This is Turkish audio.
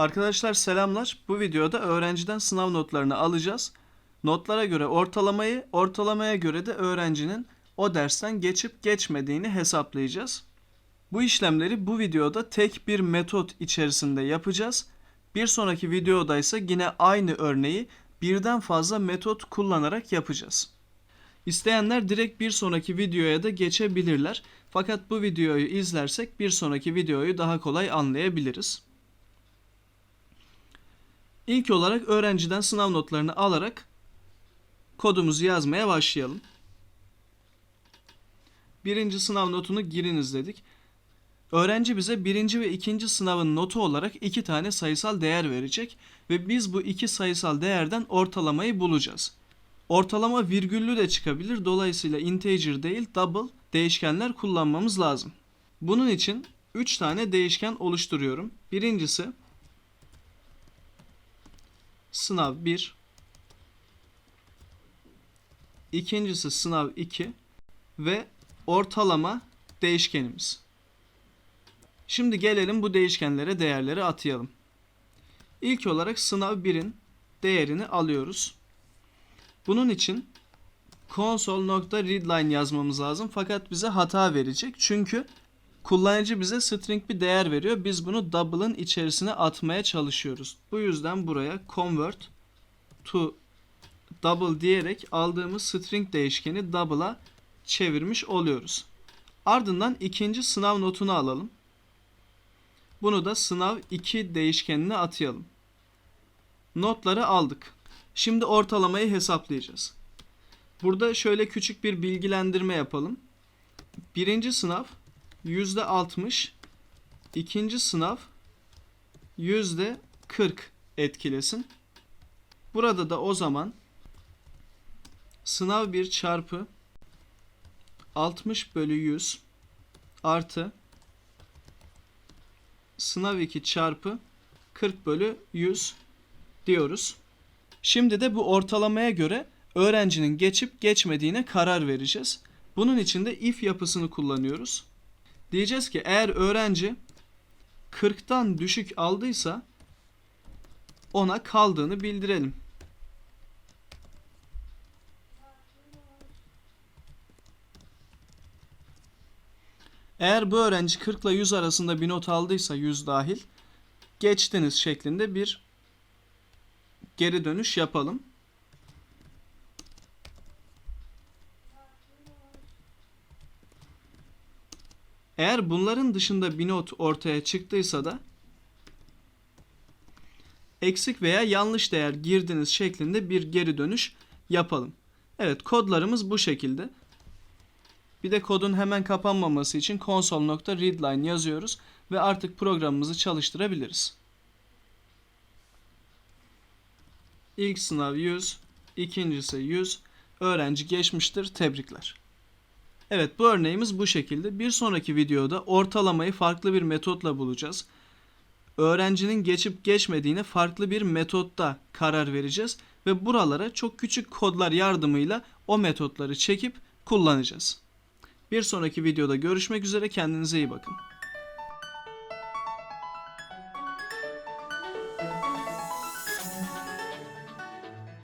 Arkadaşlar selamlar. Bu videoda öğrenciden sınav notlarını alacağız. Notlara göre ortalamayı, ortalamaya göre de öğrencinin o dersten geçip geçmediğini hesaplayacağız. Bu işlemleri bu videoda tek bir metot içerisinde yapacağız. Bir sonraki videoda ise yine aynı örneği birden fazla metot kullanarak yapacağız. İsteyenler direkt bir sonraki videoya da geçebilirler. Fakat bu videoyu izlersek bir sonraki videoyu daha kolay anlayabiliriz. İlk olarak öğrenciden sınav notlarını alarak kodumuzu yazmaya başlayalım. Birinci sınav notunu giriniz dedik. Öğrenci bize birinci ve ikinci sınavın notu olarak iki tane sayısal değer verecek ve biz bu iki sayısal değerden ortalamayı bulacağız. Ortalama virgüllü de çıkabilir. Dolayısıyla integer değil double değişkenler kullanmamız lazım. Bunun için 3 tane değişken oluşturuyorum. Birincisi sınav 1 İkincisi sınav 2 ve ortalama değişkenimiz. Şimdi gelelim bu değişkenlere değerleri atayalım. İlk olarak sınav 1'in değerini alıyoruz. Bunun için console.readline yazmamız lazım fakat bize hata verecek. Çünkü kullanıcı bize string bir değer veriyor. Biz bunu double'ın içerisine atmaya çalışıyoruz. Bu yüzden buraya convert to double diyerek aldığımız string değişkeni double'a çevirmiş oluyoruz. Ardından ikinci sınav notunu alalım. Bunu da sınav 2 değişkenine atayalım. Notları aldık. Şimdi ortalamayı hesaplayacağız. Burada şöyle küçük bir bilgilendirme yapalım. Birinci sınav %60, ikinci sınav %40 etkilesin. Burada da o zaman sınav 1 çarpı 60 bölü 100 artı sınav 2 çarpı 40 bölü 100 diyoruz. Şimdi de bu ortalamaya göre öğrencinin geçip geçmediğine karar vereceğiz. Bunun için de if yapısını kullanıyoruz. Diyeceğiz ki eğer öğrenci 40'tan düşük aldıysa ona kaldığını bildirelim. Eğer bu öğrenci 40 ile 100 arasında bir not aldıysa 100 dahil geçtiniz şeklinde bir geri dönüş yapalım. Eğer bunların dışında bir not ortaya çıktıysa da eksik veya yanlış değer girdiniz şeklinde bir geri dönüş yapalım. Evet kodlarımız bu şekilde. Bir de kodun hemen kapanmaması için console.readline yazıyoruz ve artık programımızı çalıştırabiliriz. İlk sınav 100, ikincisi 100. Öğrenci geçmiştir. Tebrikler. Evet bu örneğimiz bu şekilde. Bir sonraki videoda ortalamayı farklı bir metotla bulacağız. Öğrencinin geçip geçmediğine farklı bir metotta karar vereceğiz ve buralara çok küçük kodlar yardımıyla o metotları çekip kullanacağız. Bir sonraki videoda görüşmek üzere kendinize iyi bakın.